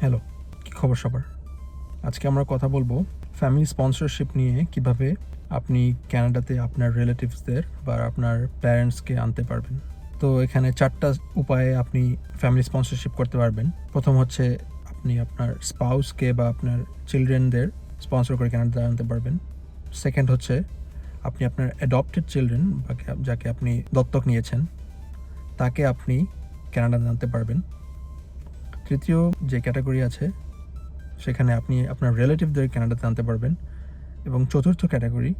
Hello, কী খবর সবার? আজকে আমরা কথা বলব ফ্যামিলি স্পন্সরশিপ নিয়ে কীভাবে আপনি ক্যানাডাতে আপনার রিলেটিভসদের বা আপনার প্যারেন্টসকে আনতে পারবেন। তো এখানে চারটা উপায়ে আপনি ফ্যামিলি স্পন্সরশিপ করতে পারবেন। প্রথম হচ্ছে আপনি আপনার স্পাউসকে বা আপনার চিলড্রেনদের স্পন্সর করে ক্যানাডাতে আনতে পারবেন। সেকেন্ড হচ্ছে আপনি আপনার অ্যাডপ্টেড চিলড্রেন বা যাকে আপনি দত্তক নিয়েছেন, তাকে আপনি ক্যানাডাতে আনতে পারবেন। তৃতীয় যে ক্যাটাগরি আছে, সেখানে আপনি আপনার রিলেটিভদের ক্যানাডাতে আনতে পারবেন। এবং চতুর্থ ক্যাটাগরি,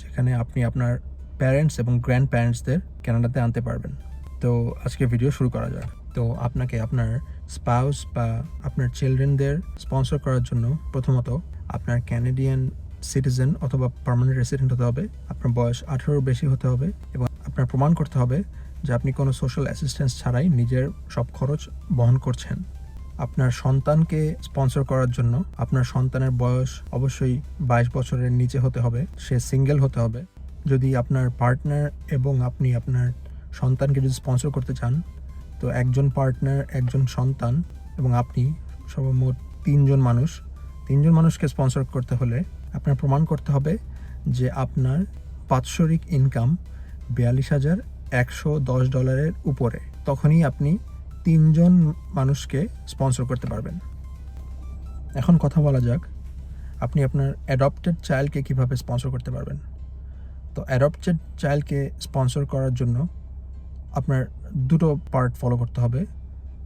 যেখানে আপনি আপনার প্যারেন্টস এবং গ্র্যান্ড প্যারেন্টসদের ক্যানাডাতে আনতে পারবেন। তো আজকে ভিডিও শুরু করা যাক। তো আপনাকে আপনার স্পাউস বা আপনার চিলড্রেনদের স্পন্সর করার জন্য প্রথমত আপনার ক্যানাডিয়ান সিটিজেন অথবা পার্মানেন্ট রেসিডেন্ট হতে হবে, আপনার বয়স আঠেরোর বেশি হতে হবে এবং আপনার প্রমাণ করতে হবে যে আপনি কোনো সোশ্যাল অ্যাসিস্ট্যান্স ছাড়াই নিজের সব খরচ বহন করছেন। আপনার সন্তানকে স্পন্সর করার জন্য আপনার সন্তানের বয়স অবশ্যই বাইশ বছরের নিচে হতে হবে, সে সিঙ্গেল হতে হবে। যদি আপনার পার্টনার এবং আপনি আপনার সন্তানকে যদি স্পন্সর করতে চান, তো একজন পার্টনার একজন সন্তান এবং আপনি সর্বমোট তিনজন মানুষ, তিনজন মানুষকে স্পন্সর করতে হলে আপনার প্রমাণ করতে হবে যে আপনার বাৎসরিক ইনকাম বিয়াল্লিশ হাজার একশো দশ ডলারের উপরে। তখনই আপনি তিনজন মানুষকে স্পন্সর করতে পারবেন। এখন কথা বলা যাক, আপনি আপনার অ্যাডপ্টেড চাইল্ডকে কীভাবে স্পন্সর করতে পারবেন? তো অ্যাডপ্টেড চাইল্ডকে স্পন্সর করার জন্য আপনার দুটো পার্ট ফলো করতে হবে।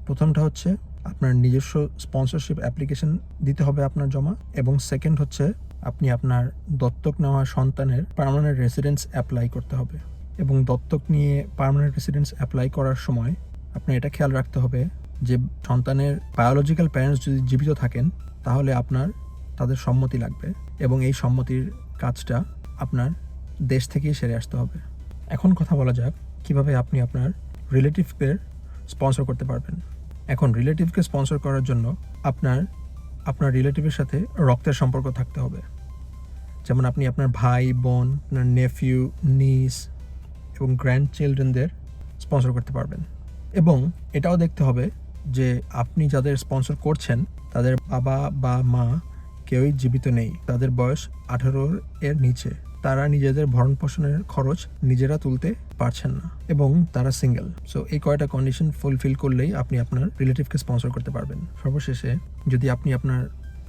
প্রথমটা হচ্ছে আপনার নিজস্ব স্পন্সরশিপ অ্যাপ্লিকেশন দিতে হবে আপনার জমা এবং সেকেন্ড হচ্ছে আপনি আপনার দত্তক নেওয়া সন্তানের পার্মানেন্ট রেসিডেন্স অ্যাপ্লাই করতে হবে। এবং দত্তক নিয়ে পার্মানেন্ট রেসিডেন্স অ্যাপ্লাই করার সময় আপনার এটা খেয়াল রাখতে হবে যে সন্তানের বায়োলজিক্যাল প্যারেন্টস যদি জীবিত থাকেন, তাহলে আপনার তাদের সম্মতি লাগবে এবং এই সম্মতির কাজটা আপনার দেশ থেকেই সেরে আসতে হবে। এখন কথা বলা যাক কীভাবে আপনি আপনার রিলেটিভকে স্পন্সর করতে পারবেন। এখন রিলেটিভকে স্পন্সর করার জন্য আপনার আপনার রিলেটিভের সাথে রক্তের সম্পর্ক থাকতে হবে। যেমন আপনি আপনার ভাই, বোন, আপনার নেফিউ নিস এবং গ্র্যান্ড চিলড্রেনদের স্পন্সর করতে পারবেন। এবং এটাও দেখতে হবে যে আপনি যাদের স্পন্সর করছেন, তাদের বাবা বা মা কেউই জীবিত নেই। তাদের বয়স আঠারোর এর নিচে। তারা নিজেদের ভরণ পোষণের খরচ নিজেরা তুলতে পারছেন না এবং তারা সিঙ্গেল সো এই কয়টা কন্ডিশন ফুলফিল করলেই আপনি আপনার রিলেটিভকে স্পন্সর করতে পারবেন। সর্বশেষে, যদি আপনি আপনার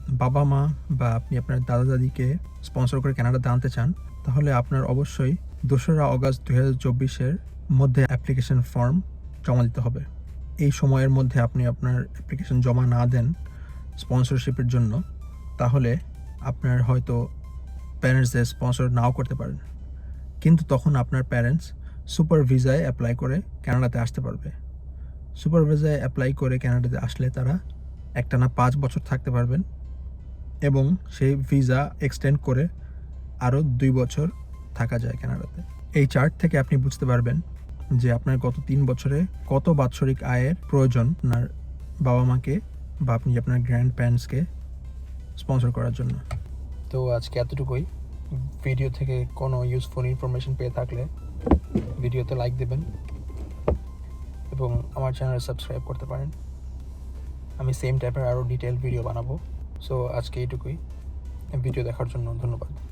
বাবা মা বা আপনি আপনার দাদা দাদিকে স্পন্সর করে কানাডাতে আনতে চান, তাহলে আপনার অবশ্যই দোসরা অগস্ট দু হাজার চব্বিশের মধ্যে অ্যাপ্লিকেশন ফর্ম জমা দিতে হবে। এই সময়ের মধ্যে আপনি আপনার অ্যাপ্লিকেশন জমা না দেন স্পন্সরশিপের জন্য, তাহলে আপনার হয়তো প্যারেন্টসদের স্পন্সর নাও করতে পারেন। কিন্তু তখন আপনার প্যারেন্টস সুপার ভিসায় অ্যাপ্লাই করে কানাডাতে আসতে পারবে। সুপার ভিসায় অ্যাপ্লাই করে ক্যানাডাতে আসলে তারা একটানা পাঁচ বছর থাকতে পারবেন এবং সেই ভিসা এক্সটেন্ড করে আরও দুই বছর থাকা যায় ক্যানাডাতে এই চার্ট থেকে আপনি বুঝতে পারবেন যে আপনার গত তিন বছরে কত বাৎসরিক আয়ের প্রয়োজন আপনার বাবা মাকে বা আপনি আপনার গ্র্যান্ড প্যারেন্টসকে স্পন্সর করার জন্য? তো আজকে এতটুকুই। ভিডিও থেকে কোনো ইউজফুল ইনফরমেশন পেয়ে থাকলে ভিডিওতে লাইক দেবেন এবং আমার চ্যানেলে সাবস্ক্রাইব করতে পারেন। আমি সেম টাইপের আরও ডিটেল ভিডিও বানাবো। সো আজকে এইটুকুই। ভিডিও দেখার জন্য ধন্যবাদ।